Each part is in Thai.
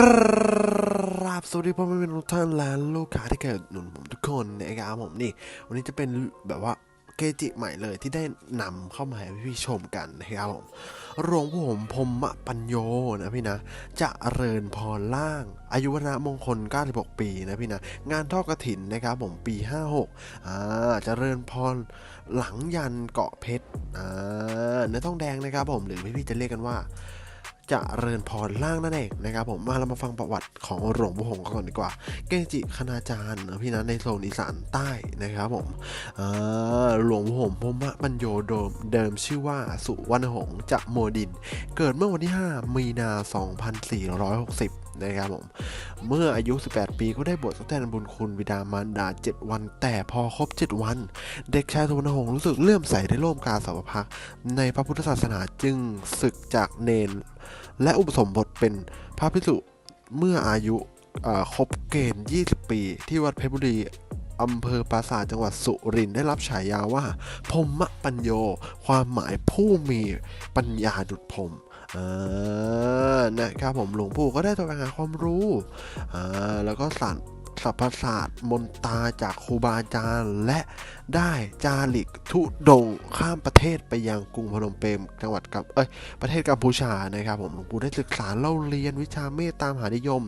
กราบสวัสดีพ่อแม่พี่น้องทุกท่านและลูกค้าที่เกิดหนุนผมทุกคนนะครับผมนี่ วันนี้จะเป็นแบบว่าเกจิใหม่เลยที่ได้นำเข้ามาให้พี่ชมกันนะครับผมหลวงพ่อผมพรมปัญโยนะพี่นะจะเริญพรล่าง อายุวนะมงคล 96 ปีนะพี่นะงานทอดกระถินนะครับผมปี 56อ่าเจะเริญพรหลังยันเกาะเพชรอ่าเนื้อทองแดงนะครับผมหรือพี่ๆจะเรียกกันว่า จะเริญพรล่างนั่นเองนะครับผมมาเรามาฟังประวัติของหลวงปู่หงก่อนดีกว่า เกจิคณาจารย์พี่นะในโซนอีสานใต้นะครับผมหลวงปู่หงพรหมปัญโยโดมเดิมชื่อว่าสุวรรณหงส์จะโมดิน เกิดเมื่อวันที่ 5 มีนา 2460 นะครับผม เมื่ออายุ 18 ปีก็ได้บวชทดแทนบุญคุณบิดามารดา 7 วัน แต่พอครบ 7 วัน เด็กชายสุวรรณหงส์รู้สึกเลื่อมใสในร่วมกาสาวพักในพระพุทธศาสนาจึงศึกจากเนน และอุปสมบทเป็นพระภิกษุเมื่ออายุครบเกณฑ์ 20 ปี ที่วัดเพชรบุรีอำเภอปราสาทจังหวัดสุรินทร์ได้รับฉายาว่าพรมปัญโย ความหมายผู้มีปัญญาดุจพรม อ่านะครับผมหลวงปู่ก็ได้แสวงหาความรู้อ่าแล้วก็สาน สรรพศาสตร์มนตาจากครูบาอาจารย์ และได้จาริกทุดงข้ามประเทศไปยังกรุงพนมเปญจังหวัดกับเอ้ยประเทศกัมพูชานะครับผมหลวงปู่ได้ศึกษาเล่าเรียนวิชาเมตตามหานิยม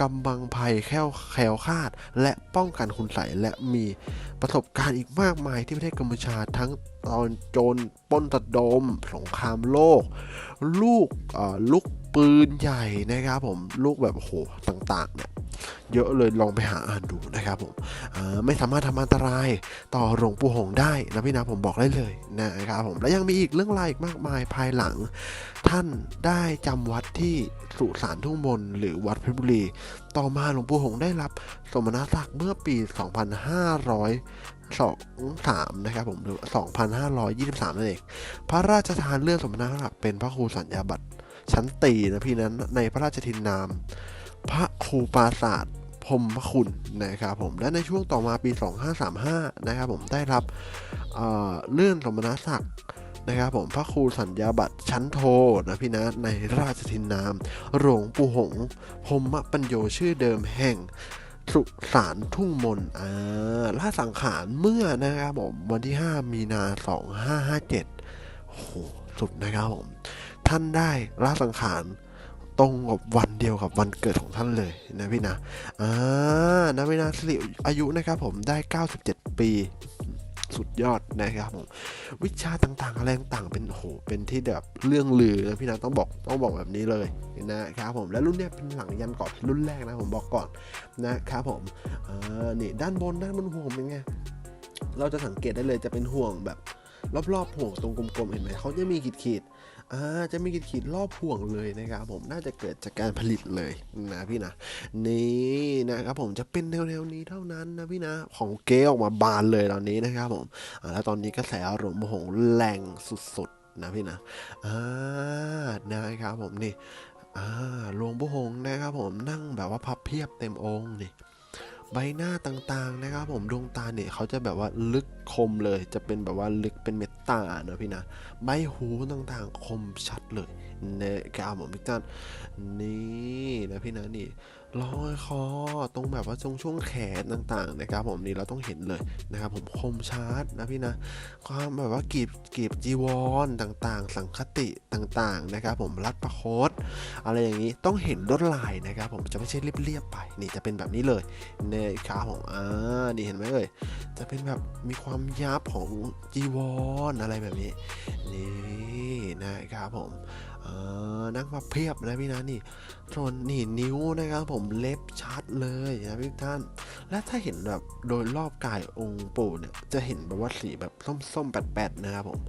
กำบังภัยแคล้วแควคาด และป้องกันคุณใสและมีประสบการณ์อีกมากมายที่ประเทศกัมพูชาทั้งตอนโจรป้นตะดม สงครามโลก ลูกเออลูกปืนใหญ่นะครับผม ลูกแบบโอ้โหต่างๆเนี่ย เยอะเลยลองไปหาอ่านดูนะครับผมไม่สามารถทำอันตรายต่อหลวงปู่หงได้นะพี่นะผมบอกได้เลยนะครับผมและยังมีอีกเรื่องราวอีกมากมายภายหลัง ท่านได้จำวัดที่สุสานทุ่งมนหรือวัดเพชรบุรี ต่อมาหลวงปู่หงได้รับ สมณศักดิ์เมื่อปี 2523นะครับผมหรือ2523 นั่นเอง พระราชทานเลื่อนสมณศักดิ์เป็นพระครูสัญญาบัตรชั้นตีนะพี่นั้นในพระราชทินนาม พระครูปราศาสตร์ พรหมคุณนะครับผมและในช่วงต่อมาปี 2535 นะครับผมได้รับเเลื่อนสมณศักดิ์นะครับผมพระครูสัญญาบัตรชั้นโทนะพี่นะในราชทินนาม หลวงปู่หงพรมปัญโยชื่อเดิมแห่งสุสานทุ่งมนอ่าล่าสังขารเมื่อนะครับผมวันที่ 5 มีนา 2557โหสุดนะครับผม ท่านได้ละสังขาร ตรงกับวันเดียวกับวันเกิดของท่านเลยนะพี่นะอ่านะพี่นะสิริอายุนะครับผมได้ 97 ปีสุดยอดนะครับผมวิชาต่างๆอะไรต่างๆเป็นโหเป็นที่แบบเรื่องลือนะพี่นะต้องบอกต้องบอกแบบนี้เลยนะครับผมและรุ่นเนี้ยเป็นหลังยันเกาะรุ่นแรกนะผมบอกก่อนนะครับผมอ่านี่ด้านบนด้านบนห่วงเป็นไงเราจะสังเกตได้เลยจะเป็นห่วงแบบรอบๆห่วงตรงกลมๆเห็นไหมเขาจะมีขีดๆ จะมีขีดๆรอบห่วงเลยนะครับผมน่าจะเกิดจากการผลิตเลยนะพี่นะนี่นะครับผมจะเป็นแนวๆนี้เท่านั้นนะพี่นะของเก๊ออกมาบานเลยตอนนี้นะครับผมอ่าแล้วตอนนี้กระแสอารมณ์หงแรงสุดๆนะพี่นะอ่านะครับผมนี่อ่าหลวงพ่อหงส์นะครับผมนั่งแบบว่าพับเพียบเต็มองค์นี่ใบหน้าต่างๆนะครับผมดวงตาเนี่ยเขาจะแบบว่าลึกคมเลยจะเป็นแบบว่าลึกเป็นเม ตตานะพี่นะใบหูต่างๆ คมชัดเลยนะครับผมพี่จันนี่นะพี่นะนี่ รอยคอตรงแบบว่าตรงช่วงแขนต่างๆนะครับผมนี่เราต้องเห็นเลยนะครับผมคมชัดนะพี่นะความแบบว่ากีบกีบจีวรต่างๆ สังคติต่างๆนะครับผมรัดประโคตอะไรอย่างนี้ต้องเห็นลวดลายนะครับผมจะไม่ใช่เรียบๆไปนี่จะเป็นแบบนี้เลยนี่ครับผมอ่านี่เห็นไหมเอ่ยจะเป็นแบบมีความยับของจีวรอะไรแบบนี้นี่นะครับผม เออนั่งมาเพียบนะพี่นะนี่ส่วนนี่นิ้วนะครับผมเล็บชัดเลยนะพี่ท่าน และถ้าเห็นแบบโดยรอบกายองค์ปู่เนี่ยจะเห็นแบบว่าสีแบบส้มๆแปดๆนะครับผม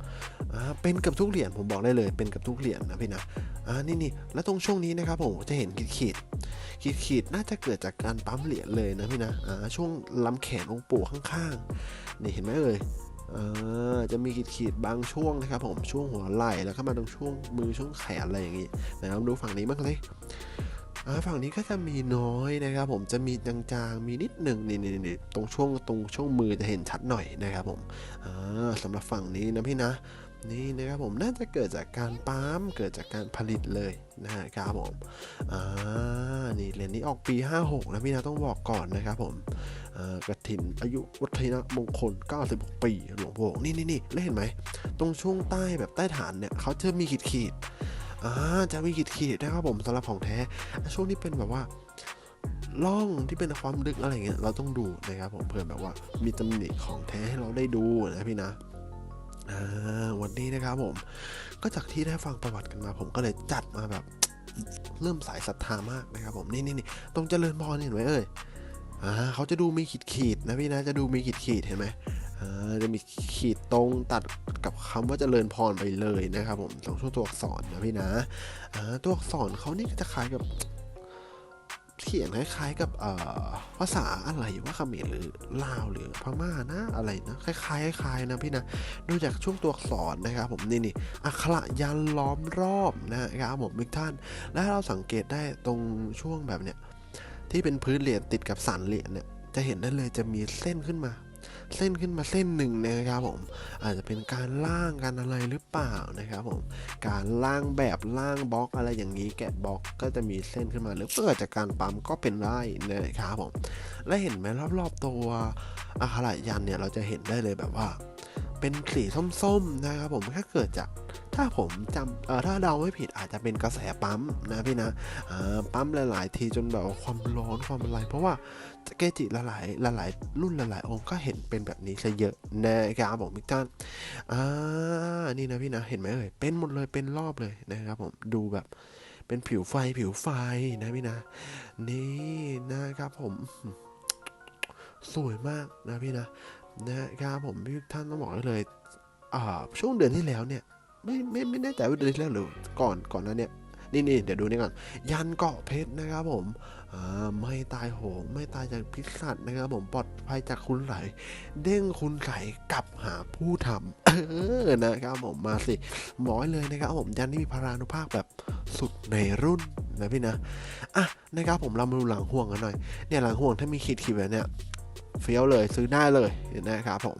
อ่าเป็นเกับทุกเหรียญผมบอกได้เลยเป็นเกับทุกเหรียญนะพี่นะอ่านี่นี่แล้วตรงช่วงนี้นะครับผมจะเห็นขีดๆขีดขีดๆน่าจะเกิดจากการปั๊มเหรียญเลยนะพี่นะอ่าช่วงลำแขนองค์ปู่ข้างๆนี่เห็นไหมเอ่ย จะมีขีดขีดบางช่วงนะครับผมช่วงหัวไหล่แล้วก็มาตรงช่วงมือช่วงแขนอะไรอย่างงี้นะครับดูฝั่งนี้บ้างเลยฝั่งนี้ก็จะมีน้อยนะครับ ผมจะมีจางๆมีนิดหนึ่งนี่นี่ตรงช่วงตรงช่วงมือจะเห็นชัดหน่อยนะครับผมอ่าสำหรับฝั่งนี้นะพี่นะ นี่นะครับผมน่าจะเกิดจากการปั๊มเกิดจากการผลิตเลยนะครับผมอ่านี่รียญนี้ออกปี 56 นะพี่นะต้องบอกก่อนนะครับผมกระถินอายุวัฒนมงคล 96 ปีหลวงพ่อนี่นี่นี่แล้วเห็นไหม ตรงช่วงใต้แบบใต้ฐานเนี่ยเขาจะมีขีดขีดอ่าจะมีขีดขีดนะครับผมสำหรับของแท้ ช่วงที่เป็นแบบว่าล่องที่เป็นความลึกอะไรเงี้ยเราต้องดูนะครับผมเพื่อแบบว่ามีตำหนิของแท้ให้เราได้ดูนะพี่นะ วันนี้นะครับผม ก็จากที่ได้ฟังประวัติกันมา ผมก็เลยจัดมาแบบ เริ่มสายศรัทธามากนะครับ ผมนี่นี่นี่ตรงเจริญพรเห็นไหมเอ่ยอ่าเขาจะดูมีขีดขีดนะพี่นะจะดูมีขีดขีดเห็นไหมอ่าจะมีขีดตรงตัดกับคำว่าเจริญพรไปเลยนะครับ ผมตรงช่วงตัวอักษรนะพี่นะอ่าตัวอักษรเขานี่ก็จะคล้ายกับ เขียนคล้ายๆกับภาษาอะไรว่าเขมรหรือลาวหรือพม่านะอะไรนะคล้ายๆคล้ายๆนะพี่นะดูจากช่วงตัวอักษรนะครับผมนี่นี่อักขระยันล้อมรอบนะครับผมทุกท่าน และเราสังเกตได้ตรงช่วงแบบเนี้ยที่เป็นพื้นเหรียญติดกับสันเหรียญเนี่ยจะเห็นได้เลยจะมีเส้นขึ้นมา เส้นขึ้นมาเส้นหนึ่งนะครับผมอาจจะเป็นการล่างกันอะไรหรือเปล่านะครับผมการล่างแบบล่างบล็อกอะไรอย่างนี้แกะบล็อกก็จะมีเส้นขึ้นมาหรือเกิดจากการปั๊มก็เป็นได้นะครับผมและเห็นไหมรอบๆตัวอาคาระยันเนี่ยเราจะเห็นได้เลยแบบว่า เป็นสีส้มๆนะครับผมถ้าเกิดจาก ถ้าผมจำถ้าเดาไม่ผิดอาจจะเป็นกระแสปั๊มนะพี่นะปั๊มหลาย ๆ ทีจนแบบความร้อนความอะไร เพราะว่าเกจิหลายๆหลายๆรุ่นหลายๆองค์ก็เห็นเป็นแบบนี้ซะเยอะนะครับผมพี่ท่านอ่านี่นะพี่นะเห็นไหมเอ่ยเป็นหมดเลยเป็นรอบเลยนะครับผมดูแบบเป็นผิวไฟผิวไฟนะพี่นะ นี่นะครับผมสวยมากนะพี่นะนะครับผมพี่ท่านต้องบอกเลยช่วงเดือนที่แล้วเนี่ย ไม่ไม่ไม่แน่ใจว่าเดือนที่แล้วหรือก่อนก่อนหนั้นเนี่ยนี่นี่เดี๋ยวดูนี่ก่อน ยันเกาะเพชรนะครับผมไม่ตายโหงไม่ตายจากพิษสัตว์นะครับผมปลอดภัยจากคุณไหล เด้งคุณไหลกลับหาผู้ทำเออนะครับผมมาสิหมอยเลยนะครับผมยันที่มีพลานุภาคแบบสุดในรุ่นนะพี่นะอะนะครับผมเรามาดูหลังห่วงกันหน่อยเนี่ยหลังห่วงถ้ามีขีดขีดแบบเนี้ยเฟี้ยวเลยซื้อได้เลยนะครับผม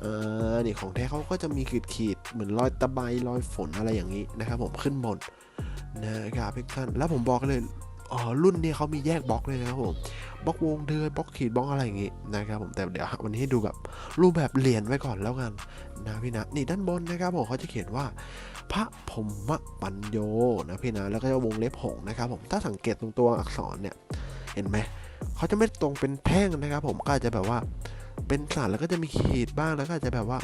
เออนี่ของแท้เขาก็จะมีขีดขีด เหมือนรอยตะไบรอยฝนอะไรอย่างนี้นะครับผมขึ้นบนนะครับทุกท่านแล้วผมบอกเลยอ๋อรุ่นนี้เขามีแยกบล็อกเลยนะครับผมบล็อกวงเดือนบล็อกขีดบล็อกอะไรอย่างงี้นะครับผมแต่เดี๋ยววันนี้ให้ดูแบบรูปแบบเหรียญไว้ก่อนแล้วกันนะพี่นะนี่ด้านบนนะครับผมเขาจะเขียนว่า พระพรมปัญโยนะพี่นะแล้วก็จะวงเล็บหงนะครับผมถ้าสังเกตตรงตัวอักษรเนี่ยเห็นไหมเขาจะไม่ตรงเป็นแท่งนะครับผมก็อาจจะแบบว่าเป็นสันแล้วก็จะมีขีดบ้างแล้วก็อาจจะแบบว่า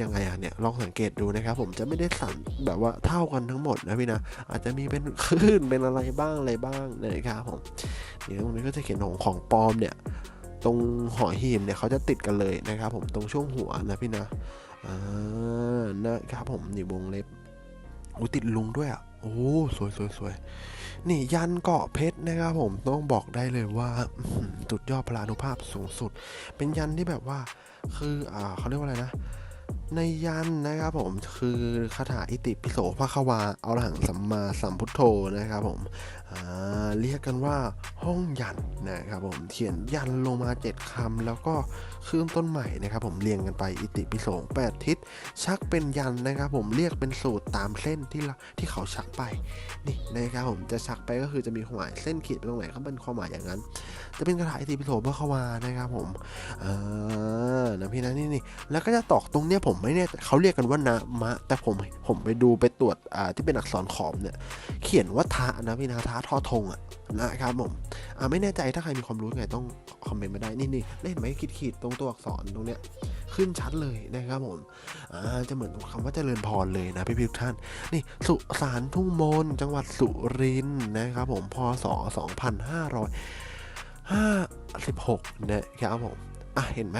ยังไงอะเนี่ยลองสังเกตดูนะครับผมจะไม่ได้สั่นแบบว่าเท่ากันทั้งหมดนะพี่นะอาจจะมีเป็นคลื่นเป็นอะไรบ้างอะไรบ้างนะครับผมนี่ตรงนี้ก็จะเขียนของของปลอมเนี่ยตรงหอหีบเนี่ยเขาจะติดกันเลยนะครับผมตรงช่วงหัวนะพี่นะอ่านะครับผมนี่วงเล็บโอ้ติดลุงด้วยอะโอ้สวยสวยสวยนี่ยันเกาะเพชรนะครับผมต้องบอกได้เลยว่าสุดยอดพลานุภาพสูงสุด เป็นยันที่แบบว่าคืออ่าเขาเรียกว่าอะไรนะ ในยันนะครับผมคือคาถาอิติปิโสภควาเอาหลังสัมมาสัมพุทโธนะครับผมเรียกกันว่า ห้องยันนะครับผมเขียนยันลงมาเจ็ดคำแล้วก็ขึ้นต้นใหม่นะครับผมเรียงกันไปอิติปิโสแปดทิศชักเป็นยันนะครับผมเรียกเป็นสูตรตามเส้นที่ที่เขาชักไปนี่นะครับผมจะชักไปก็คือจะมีความหมายเส้นขีดไปตรงไหนก็เป็นความหมายอย่างนั้น จะเป็นคาถาอิติปิโสพระควานะครับผมอ่านะพี่นะนี่นี่แล้วก็จะตอกตรงเนี้ยผมไม่แน่ใจเขาเรียกกันว่านะมะ แต่ผมผมไปดูไปตรวจอ่าที่เป็นอักษรขอมเนี่ยเขียนว่าทะนะพี่นะทะทอทงอะนะครับผมอ่าไม่แน่ใจถ้าใครมีความรู้ไงต้องคอมเมนต์มาได้นี่นี่ได้เห็นไหมขีดขีดๆตรงตัวอักษรตรงเนี้ยขึ้นชัดเลยนะครับผมอ่าจะเหมือนคำว่าเจริญพรเลยนะพี่พี่ทุกท่าน นี่สุสานทุ่งมนจังหวัดสุรินทร์นะครับผมพศ2556นะครับผมอะเห็นไหม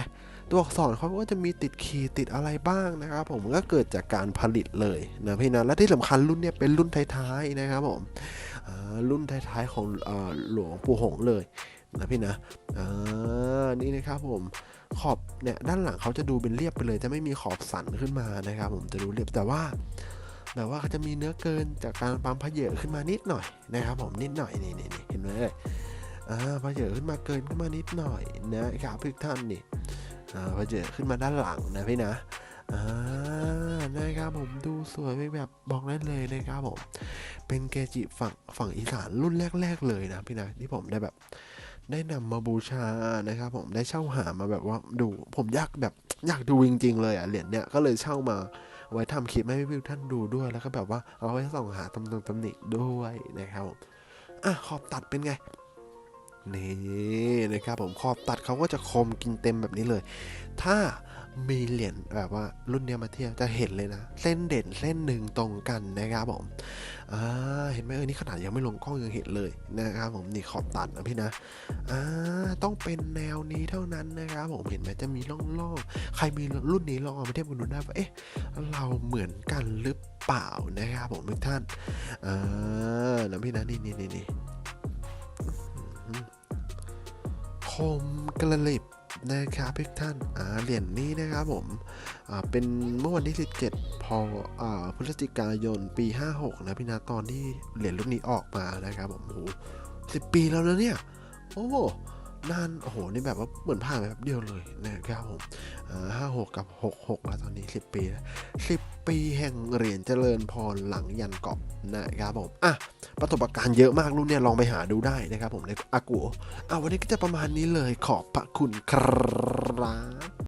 ตัวอักษรเขาก็จะมีติดขีดติดอะไรบ้างนะครับผมก็เกิดจากการผลิตเลยนะพี่นะและที่สำคัญรุ่นเนี้ยเป็นรุ่นท้ายๆนะครับผม รุ่นท้ายๆของอหลวงปู่หงเลยนะพี่นะอ่านี่นะครับผมขอบเนี่ยด้านหลังเขาจะดูเป็นเรียบไปเลย จะไม่มีขอบสันขึ้นมานะครับ ผมจะดูเรียบแต่ว่าแต่ว่าเขาจะมีเนื้อเกินจากการปั๊มพะเยอะขึ้นมานิดหน่อยนะครับผมนิดหน่อยนี่นี่เห็นไหมเอ่ยอ่าพะเยอะขึ้นมาเกินขึ้นมานิดหน่อยนะครับทุกท่านนี่อ่าพะเยอะขึ้นมาด้านหลังนะพี่นะ อ่านะครับผมดูสวยไม่แบบบอกได้เลยนะครับผม เป็นเกจิฝั่งฝั่งอีสานรุ่นแรก ๆ เลยนะพี่นะที่ผมได้แบบได้นำมาบูชานะครับผมได้เช่าหามาแบบว่าดูผมอยากแบบอยากดูจริงๆเลยอะเหรียญเนี้ยก็เลยเช่ามาไว้ทำคลิปให้พี่ๆท่านดูด้วยแล้วก็แบบว่าเอาไว้ส่องหาตำตำตำหนิด้วยนะครับผมอะขอบตัดเป็นไงนี่นะครับผมขอบตัดเขาก็จะคมกินเต็มแบบนี้เลย ถ้า มีเหรียญแบบว่ารุ่นเนี้ยมาเทียบจะเห็นเลยนะ เส้นเด่นเส้นหนึ่งตรงกันนะครับผมอ่าเห็นไหมเออนี่ขนาดยังไม่ลงกล้องยังเห็นเลยนะครับผมนี่ขอบตัดนะพี่นะอ่าต้องเป็นแนวนี้เท่านั้นนะครับผมเห็นไหมจะมีร่องร่องๆใครมีรุ่นนี้ลองเอามาเทียบกันดูได้ว่าเอ๊ะเราเหมือนกันหรือเปล่านะครับผมทุกท่านอ่านะพี่นะนี่นี่นี่นี่อื้อหือคมกระลิบ นะครับทุกท่านเหรียญนี้นะครับผมเป็นเมื่อวันที่ 17 พอพฤศจิกายนปี 56 นะพี่นาตอนที่เหรียญรุ่นนี้ออกมานะครับผมโอ้โหสิปีแล้วนะเนี่ย โอ้นานโอ้โห นี่แบบว่าเหมือนผ่านไปแบบเดียวเลยนะครับผมห้าหกกับหกหกแล้วตอนนี้สิบปีแล้วสิบ ปีแห่งเหรียญเจริญพรหลังยันเกาะนะครับผมอะประสบการณ์เยอะมากรุ่นเนี่ยลองไปหาดูได้นะครับผมในอากูอะวันนี้ก็จะประมาณนี้เลยขอบพระคุณครับ